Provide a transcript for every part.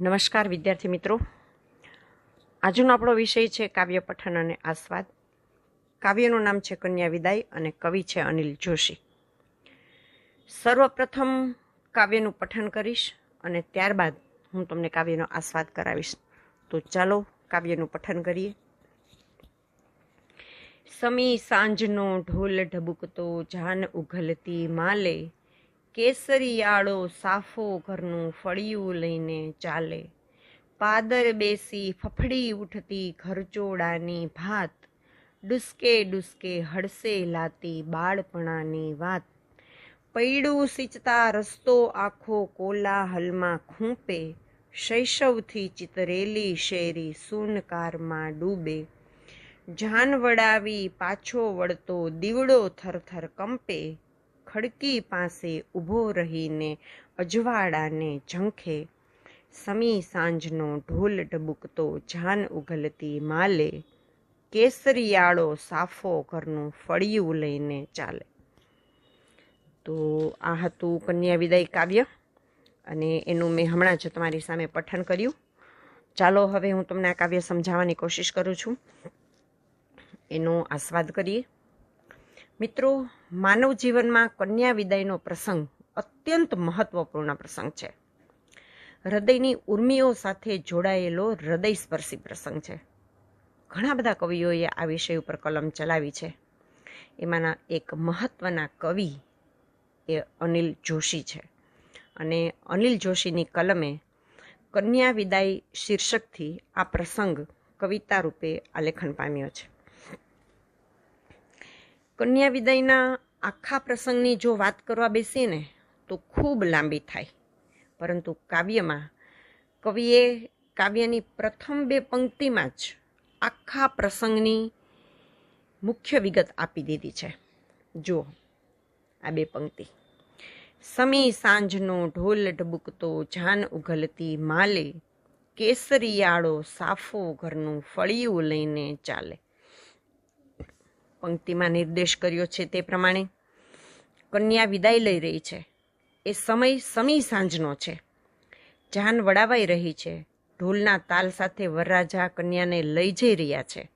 નમસ્કાર, વિદ્યાર્થી મિત્રો. આજનો આપણો વિષય છે કાવ્ય પઠન અને આસ્વાદ. કાવ્યનું નામ છે કન્યા વિદાય અને કવિ છે અનિલ જોશી. સર્વપ્રથમ કાવ્યનું પઠન કરીશ અને ત્યારબાદ હું તમને કાવ્યનો આસ્વાદ કરાવીશ. તો ચાલો કાવ્યનું પઠન કરીએ. સમી સાંજનો ઢોલ ઢબુકતો જાન ઉઘલતી માલે કેસરિયાળો સાફો ઘરનું ફળિયું લઈને ચાલે. પાદર બેસી ફફડી ઉઠતી ઘરચોડાની ભાત. ડુસકે ડુસકે હડસે લાતી બાળપણાની વાત. પૈડું સિંચતા રસ્તો આખો કોલાહલમાં ખૂંપે. શૈશવથી ચિતરેલી શેરી સૂનકારમાં ડૂબે. જાન વડાવી પાછો વળતો દીવડો થરથર કંપે. ખડકી પાસે ઊભો રહીને અજવાળાને ઝંખે, સમી સાંજનો ઢોલ ડબુકતો જાન ઉગલતી માલે, કેસરિયાળો સાફો ઘરનું ફળિયું લઈને ચાલે. તો આ હતું કન્યા વિદાય કાવ્ય અને એનું મેં હમણાં જ તમારી સામે પઠન કર્યું. ચાલો હવે હું તમને આ કાવ્ય સમજાવવાની કોશિશ કરું છું. એનો આસ્વાદ કરીએ. મિત્રો, માનવ જીવનમાં કન્યા વિદાયનો પ્રસંગ અત્યંત મહત્વપૂર્ણ પ્રસંગ છે. હૃદયની ઉર્મિઓ સાથે જોડાયેલો હૃદયસ્પર્શી પ્રસંગ છે. ઘણા બધા કવિઓએ આ વિષય ઉપર કલમ ચલાવી છે. એમાંના એક મહત્વના કવિ એ અનિલ જોશી છે. અને અનિલ જોશીની કલમે કન્યા વિદાય શીર્ષકથી આ પ્રસંગ કવિતા રૂપે આલેખન પામ્યો છે. કન્યા વિદાયના આખા પ્રસંગની જો વાત કરવા બેસીએ ને, તો ખૂબ લાંબી થાય. પરંતુ કાવ્યમાં, કવિએ કાવ્યની પ્રથમ બે પંક્તિમાં જ આખા પ્રસંગની મુખ્ય વિગત આપી દીધી છે. જુઓ, આ બે પંક્તિ. સમી સાંજનો ઢોલ ઢબુકતો, જાન ઉઘલતી માલે, કેસરિયાળો સાફો ઘરનું ફળિયું લઈને ચાલે. પંક્તિમાં નિર્દેશ કર્યો છે તે પ્રમાણે કન્યા વિદાય લઈ રહી છે. એ સમય સમી સાંજનો છે. જાન વડાવાઈ રહી છે. ઢોલના તાલ સાથે વરરાજા કન્યાને લઈ જઈ રહ્યા છે.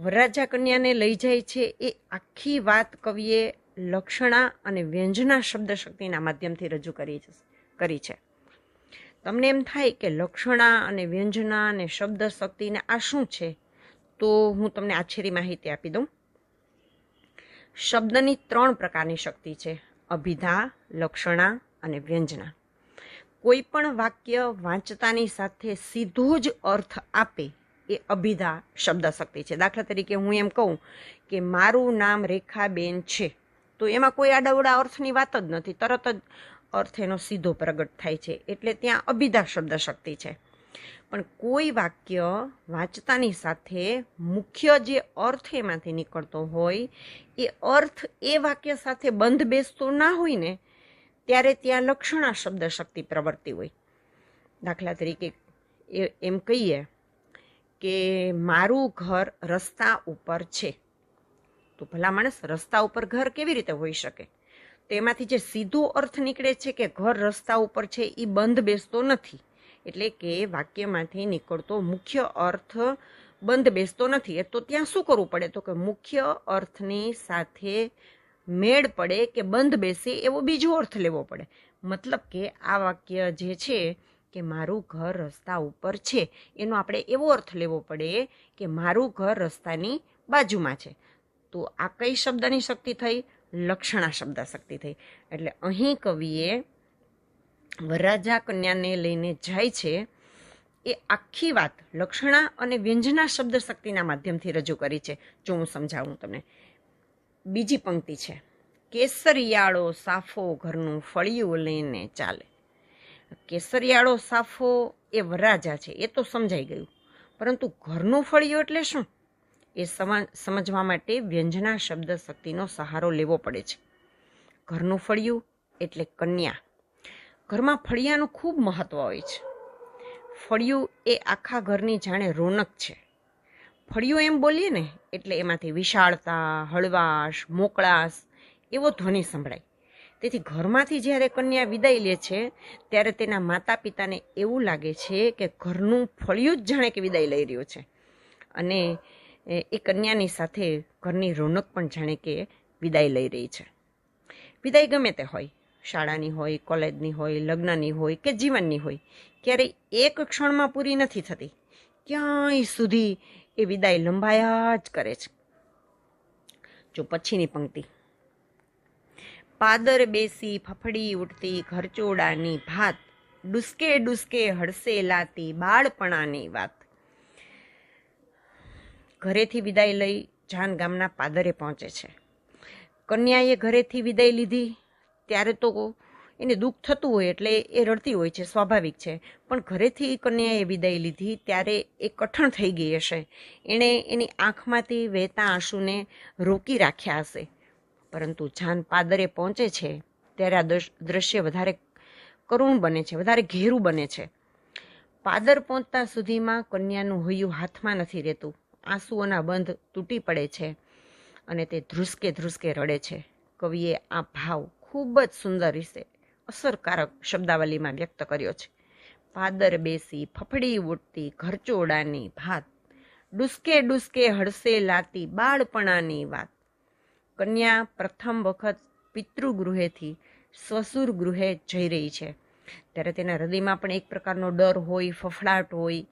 વરરાજા કન્યાને લઈ જાય છે એ આખી વાત કવિએ લક્ષણા અને વ્યંજના શબ્દ શક્તિના માધ્યમથી રજૂ કરી કરી છે. તમને એમ થાય કે લક્ષણા અને વ્યંજના અને શબ્દ શક્તિને આ શું છે? તો હું તમને આછેરી માહિતી આપી દઉં. શબ્દની ત્રણ પ્રકારની શક્તિ છે. અભિધા, લક્ષણા અને વ્યંજના. કોઈ પણ વાક્ય વાંચતાની સાથે સીધો જ અર્થ આપે એ અભિધા શબ્દ શક્તિ છે. દાખલા તરીકે હું એમ કહું કે મારું નામ રેખાબેન છે, તો એમાં કોઈ આડાવડા અર્થની વાત જ નથી. તરત જ અર્થ એનો સીધો પ્રગટ થાય છે. એટલે ત્યાં અભિધા શબ્દ શક્તિ છે. પણ કોઈ વાક્ય વાંચતાની સાથે મુખ્ય જે અર્થ એમાંથી નીકળતો હોય, એ અર્થ એ વાક્ય સાથે બંધ બેસતો ના હોય ને ત્યારે ત્યાં લક્ષણા શબ્દ શક્તિ પ્રવર્તી હોય. દાખલા તરીકે એ એમ કહીએ કે મારું ઘર રસ્તા ઉપર છે. તો ભલા માણસ રસ્તા ઉપર ઘર કેવી રીતે હોઈ શકે? તો એમાંથી જે સીધો અર્થ નીકળે છે કે ઘર રસ્તા ઉપર છે એ બંધ બેસતો નથી. એટલે કે વાક્યમાંથી નીકળતો મુખ્ય અર્થ બંધ બેસતો નથી. તો ત્યાં શું કરવું પડે? તો કે મુખ્ય અર્થની સાથે મેળ પડે કે બંધ બેસે એવો બીજો અર્થ લેવો પડે. મતલબ કે આ વાક્ય જે છે કે મારું ઘર રસ્તા ઉપર છે, એનો આપણે એવો અર્થ લેવો પડે કે મારું ઘર રસ્તાની બાજુમાં છે. તો આ કઈ શબ્દની શક્તિ થઈ? લક્ષણા શબ્દ શક્તિ થઈ. એટલે અહીં કવિએ વરરાજા કન્યાને લઈને જાય છે, એ આખી વાત લક્ષણા અને વ્યંજના શબ્દ શક્તિના માધ્યમથી રજૂ કરી છે. જો હું સમજાવું તમને. બીજી પંક્તિ છે. કેસરિયાળો સાફો ઘરનું ફળિયું લઈને ચાલે. કેસરિયાળો સાફો એ વરરાજા છે. એ તો સમજાઈ ગયું. પરંતુ ઘરનું ફળિયું એટલે શું? એ સમજવા માટે વ્યંજના શબ્દ શક્તિનો સહારો લેવો પડે છે. ઘરનું ફળિયું એટલે કન્યા. ઘરમાં ફળિયાનું ખૂબ મહત્ત્વ હોય છે. ફળિયું એ આખા ઘરની જાણે રોનક છે. ફળિયું એમ બોલીએ ને, એટલે એમાંથી વિશાળતા, હળવાશ, મોકળાશ એવો ધ્વનિ સંભળાય. તેથી ઘરમાંથી જ્યારે કન્યા વિદાય લે છે, ત્યારે તેના માતા પિતાને એવું લાગે છે કે ઘરનું ફળિયું જ જાણે કે વિદાય લઈ રહ્યું છે. અને એ કન્યાની સાથે ઘરની રોનક પણ જાણે કે વિદાય લઈ રહી છે. વિદાય ગમે તે હોય શાળાની હોય, કોલેજની હોય, લગ્નની હોય કે જીવનની હોય ક્યારેય એક ક્ષણમાં પૂરી નથી થતી. ક્યાંય સુધી એ વિદાય લંબાયા જ કરે છે. જો પછીની પંક્તિ. પાદર બેસી ફફડી ઉઠતી ઘરચોડાની ભાત, ડુસકે ડુસકે હડસે લાતી બાળપણાની વાત. ઘરેથી વિદાય લઈ જાન ગામના પાદરે પહોંચે છે. કન્યાએ ઘરેથી વિદાય લીધી ત્યારે તો એને દુઃખ થતું હોય એટલે એ રડતી હોય છે, સ્વાભાવિક છે. પણ ઘરેથી કન્યાએ વિદાય લીધી ત્યારે એ કઠણ થઈ ગઈ હશે. એણે એની આંખમાંથી વહેતા આંસુને રોકી રાખ્યા હશે. પરંતુ જાન પાદરે પહોંચે છે ત્યારે આ દ્રશ્ય વધારે કરુણ બને છે, વધારે ઘેરું બને છે. પાદર પહોંચતા સુધીમાં કન્યાનું હૈયું હાથમાં નથી રહેતું. આંસુઓના બંધ તૂટી પડે છે અને તે ધ્રુસકે ધ્રુસકે રડે છે. કવિએ આ ભાવ ખૂબ જ સુંદર રીતે અસરકારક શબ્દાવલીમાં વ્યક્ત કર્યો છે. પાદર બેસી, ફફડી ઉઠતી ઘરચોડાની ભાત, ડુસકે ડુસકે હડસે લાતી બાળપણાની વાત. કન્યા પ્રથમ વખત પિતૃગૃહેથી સ્વસુર ગૃહે જઈ રહી છે. ત્યારે તેના હૃદયમાં પણ એક પ્રકારનો ડર હોય, ફફડાટ હોય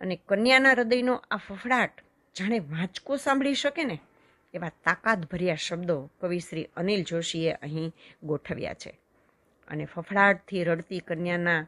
અને કન્યાના હૃદયનો આ ફફડાટ જાણે વાંચકો સાંભળી શકે ને? એવા તાકાતભર્યા શબ્દો કવિ શ્રી અનિલ જોશીએ અહીં ગોઠવ્યા છે. અને ફફડાટથી રડતી કન્યાના,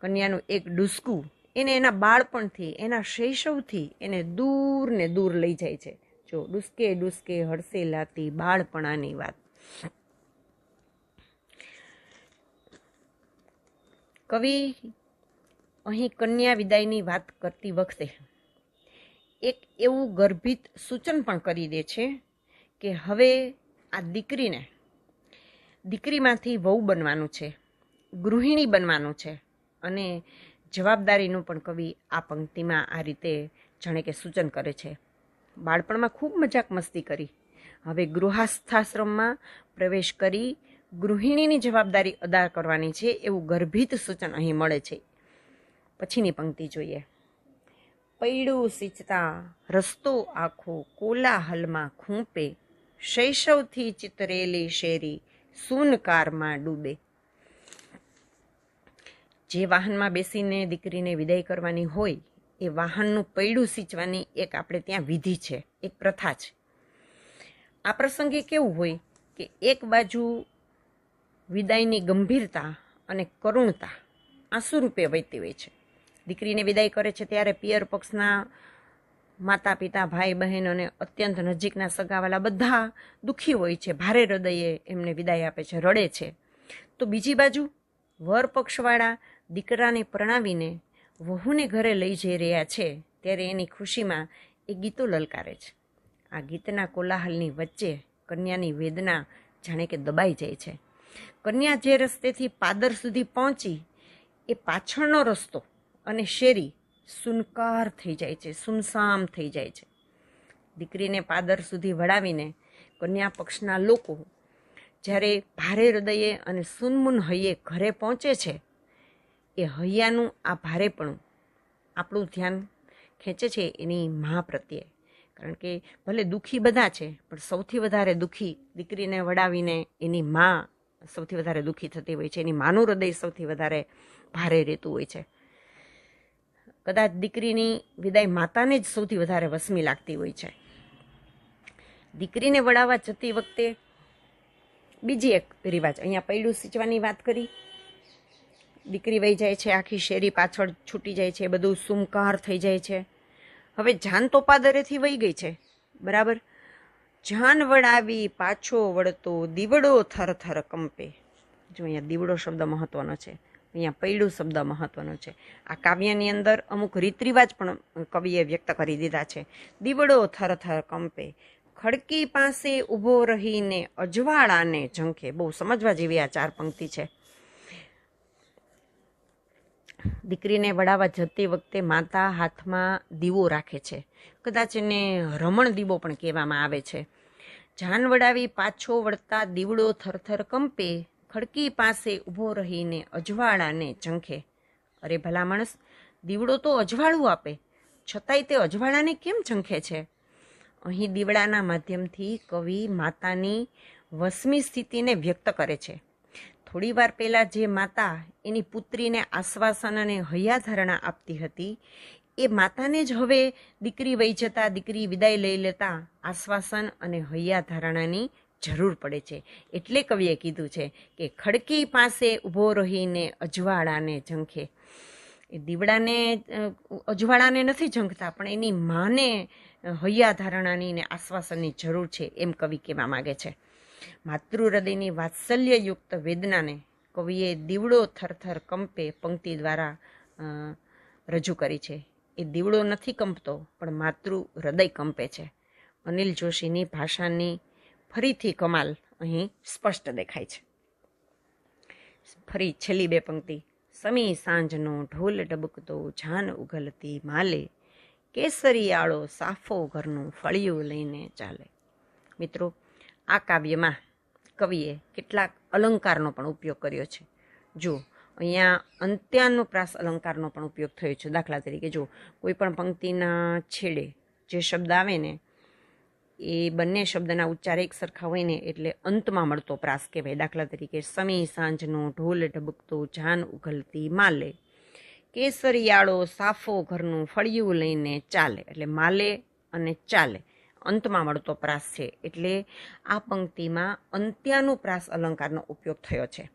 કન્યાનું એક ડુસકું એને એના બાળપણથી, એના શૈશવથી એને દૂર ને દૂર લઈ જાય છે. જો ડુસકે ડુસકે હડસે લાતી બાળપણાની વાત. કવિ અહીં કન્યા વિદાયની વાત કરતી વખતે એક એવું ગર્ભિત સૂચન પણ કરી દે છે કે હવે આ દીકરીને દીકરીમાંથી વહુ બનવાનું છે, ગૃહિણી બનવાનું છે અને જવાબદારીનું પણ કવિ આ પંક્તિમાં આ રીતે જાણે કે સૂચન કરે છે. બાળપણમાં ખૂબ મજાક મસ્તી કરી. હવે ગૃહસ્થાશ્રમમાં પ્રવેશ કરી ગૃહિણીની જવાબદારી અદા કરવાની છે એવું ગર્ભિત સૂચન અહીં મળે છે. પછીની પંક્તિ જોઈએ. પૈડું સિંચતા, રસ્તો આખો કોલાહલમાં ખૂંપે, શૈશવથી ચિતરેલી શેરી સૂનકારમાં ડૂબે. જે વાહનમાં બેસીને દીકરીને વિદાય કરવાની હોય, એ વાહનનું પૈડું સિંચવાની એક આપણે ત્યાં વિધિ છે, એક પ્રથા છે. આ પ્રસંગે કેવું હોય કે એક બાજુ વિદાયની ગંભીરતા અને કરુણતા આંસુ રૂપે વહેતી હોય છે. દીકરીને વિદાય કરે છે ત્યારે પિયર પક્ષના માતા પિતા ભાઈ બહેન અને અત્યંત નજીકના સગાવાલા બધા દુઃખી હોય છે. ભારે હૃદયે એમને વિદાય આપે છે, રડે છે. તો બીજી બાજુ વર પક્ષવાળા દીકરાને પરણાવીને વહુને ઘરે લઈ જઈ રહ્યા છે ત્યારે એની ખુશીમાં એ ગીતો લલકારે છે. આ ગીતના કોલાહલની વચ્ચે કન્યાની વેદના જાણે કે દબાઈ જાય છે. કન્યા જે રસ્તેથી પાદર સુધી પહોંચી એ પાછળનો રસ્તો અને શેરી સુનકાર થઈ જાય છે, સુનસામ થઈ જાય છે. દીકરીને પાદર સુધી વળાવીને કન્યા પક્ષના લોકો જ્યારે ભારે હૃદયે અને સુનમુન હૈયે ઘરે પહોંચે છે, એ હૈયાનું આ ભારેપણું આપણું ધ્યાન ખેંચે છે એની મા પ્રત્યે. કારણ કે ભલે દુઃખી બધા છે, પણ સૌથી વધારે દુઃખી દીકરીને વડાવીને એની મા સૌથી વધારે દુઃખી થતી હોય છે, એની માનું હૃદય સૌથી વધારે ભારે રહેતું હોય છે. કદાચ દીકરીની વિદાય માતાને જ સૌથી વધારે વસમી લાગતી હોય છે. દીકરીને વડાવવા જતી વખતે બીજી એક રિવાજ. અહીંયા પૈડું સિંચવાની વાત કરી. દીકરી વહી જાય છે, આખી શેરી પાછળ છૂટી જાય છે, બધું સુમકાર થઈ જાય છે. હવે જાન તો પાદરેથી વહી ગઈ છે. બરાબર? જાન વડાવી પાછો વળતો દીવડો થર થર કંપે. જો અહીંયા દીવડો શબ્દ મહત્વનો છે. અહીંયા પૈડું શબ્દ મહત્વનો છે. આ કાવ્યની અંદર અમુક રીત રિવાજ પણ કવિએ વ્યક્ત કરી દીધા છે. દીવડો થર થર કંપે, ખડકી પાસે ઊભો રહીને અજવાળાને ઝંખે. બહુ સમજવા જેવી આ ચાર પંક્તિ છે. દીકરીને વડાવવા જતી વખતે માતા હાથમાં દીવો રાખે છે. કદાચ એને રમણ દીવો પણ કહેવામાં આવે છે. જાન વડાવી પાછો વળતા દીવડો થરથર કંપે ખડકી પાસે ઊભો રહીને અજવાળાને ચંખે, અરે ભલા માણસ, દીવડો તો અજવાળું આપે. છતાંય તે અજવાળાને કેમ ચંખે છે? અહીં દીવડાના માધ્યમથી કવિ માતાની વસમી સ્થિતિને વ્યક્ત કરે છે. થોડી વાર પહેલાં જે માતા એની પુત્રીને આશ્વાસન અને હૈયાધારણા આપતી હતી, એ માતાને જ હવે દીકરી વહી જતા દીકરી વિદાય લઈ લેતા આશ્વાસન અને હૈયાધારણાની જરૂર પડે છે. એટલે કવિએ કીધું છે કે ખડકી પાસે ઊભો રહીને અજવાળાને ઝંખે. એ દીવડાને અજવાળાને નથી ઝંખતા, પણ એની માને હૈયાધારણાની ને આશ્વાસનની જરૂર છે એમ કવિ કહેવા માગે છે. માતૃ હૃદયની વાત્સલ્યયુક્ત વેદનાને કવિએ દીવડો થરથર કંપે પંક્તિ દ્વારા રજૂ કરી છે. એ દીવડો નથી કંપતો, પણ માતૃ હૃદય કંપે છે. અનિલ જોશીની ભાષાની ફરીથી કમાલ અહીં સ્પષ્ટ દેખાય છે. ફરી છેલ્લી બે પંક્તિ. સમી સાંજનો ઢોલ ડબકતો જાન ઉગલતી માલે. કેસરિયાળો સાફો ઘરનું ફળિયું લઈને ચાલે. મિત્રો, આ કાવ્યમાં કવિએ કેટલાક અલંકારનો પણ ઉપયોગ કર્યો છે. જો, અહીંયા અંત્યાનુપ્રાસ અલંકારનો પણ ઉપયોગ થયો છે. દાખલા તરીકે જો, કોઈ પણ પંક્તિના છેડે જે શબ્દ આવે ને એ બંને શબ્દના ઉચ્ચાર એક સરખા હોય ને એટલે અંતમાં મળતો પ્રાસ કહેવાય. દાખલા તરીકે, સમી સાંજનો ઢોલ ઢબકતો જાન ઉઘલતી માલે. કેસરિયાળો સાફો ઘરનું ફળિયું લઈને ચાલે. એટલે માલે અને ચાલે. અંતમાં મળતો પ્રાસ છે. એટલે આ પંક્તિમાં અંત્યાનુપ્રાસ અલંકારનો ઉપયોગ થયો છે.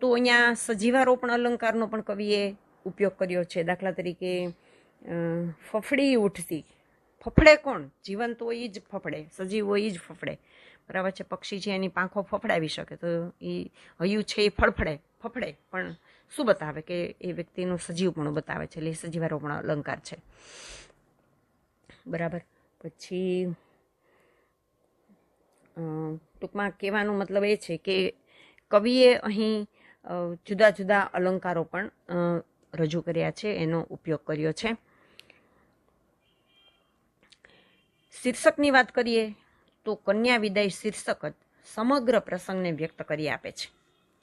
તો અહીંયા સજીવારોપણ અલંકારનો પણ કવિએ ઉપયોગ કર્યો છે. દાખલા તરીકે ફફડી ઉઠતી ફફડે કોણ? જીવંત હોય એ જ ફફડે, સજીવ હોય એ જ ફફડે. બરાબર છે, પક્ષી છે એની પાંખો ફફડાવી શકે તો એ હયું છે એ ફડફડે ફફડે. પણ શું બતાવે કે એ વ્યક્તિનું સજીવ પણ બતાવે છે, એટલે એ સજીવારોપણ અલંકાર છે. બરાબર. પછી ટૂંકમાં કહેવાનો મતલબ એ છે કે કવિએ અહીં જુદા જુદા અલંકારો પણ રજૂ કર્યા છે, એનો ઉપયોગ કર્યો છે. શીર્ષકની વાત કરીએ તો કન્યા વિદાય શીર્ષક જ સમગ્ર પ્રસંગને વ્યક્ત કરી આપે છે.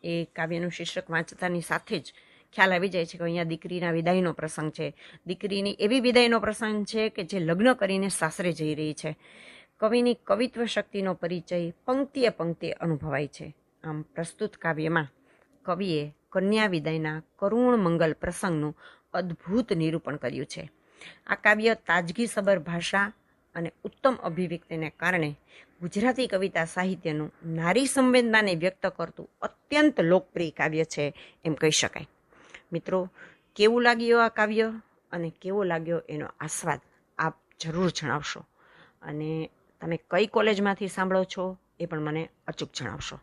એ કાવ્યનું શીર્ષક વાંચતાની સાથે જ ખ્યાલ આવી જાય છે કે અહીંયા દીકરીના વિદાયનો પ્રસંગ છે. દીકરીની એવી વિદાયનો પ્રસંગ છે કે જે લગ્ન કરીને સાસરે જઈ રહી છે. કવિની કવિત્વ શક્તિનો પરિચય પંક્તિએ પંક્તિએ અનુભવાય છે. આમ પ્રસ્તુત કાવ્યમાં કવિએ કન્યા વિદાયના કરુણ મંગલ પ્રસંગનું અદ્ભુત નિરૂપણ કર્યું છે. આ કાવ્ય તાજગીસભર ભાષા અને ઉત્તમ અભિવ્યક્તિને કારણે ગુજરાતી કવિતા સાહિત્યનું નારી સંવેદનાને વ્યક્ત કરતું અત્યંત લોકપ્રિય કાવ્ય છે એમ કહી શકાય. મિત્રો, કેવું લાગ્યું આ કાવ્ય અને કેવો લાગ્યો એનો આસ્વાદ આપ જરૂર જણાવશો. અને તમે કઈ કોલેજમાંથી સાંભળો છો એ પણ મને અચૂક જણાવશો.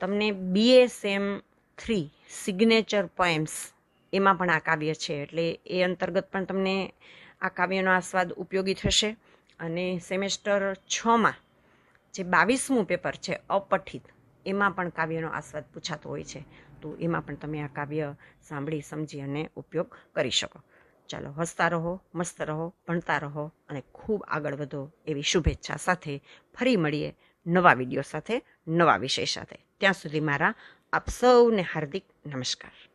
તમને બીએસએમ થ્રી સિગ્નેચર પોએમ્સ એમાં પણ આ કાવ્ય છે, એટલે એ અંતર્ગત પણ તમને આ કાવ્યનો આસ્વાદ ઉપયોગી થશે અને સેમેસ્ટર છમાં જે બાવીસમું પેપર છે, અપઠિત, એમાં પણ કાવ્યનો આસ્વાદ પૂછાતો હોય છે. તો એમાં પણ તમે આ કાવ્ય સાંભળી, સમજી અને ઉપયોગ કરી શકો. ચાલો, હસતા રહો, મસ્ત રહો, ભણતા રહો અને ખૂબ આગળ વધો એવી શુભેચ્છા સાથે ફરી મળીએ નવા વીડિયો સાથે, નવા વિષય સાથે. ત્યાં સુધી મારા આપ સૌને હાર્દિક નમસ્કાર.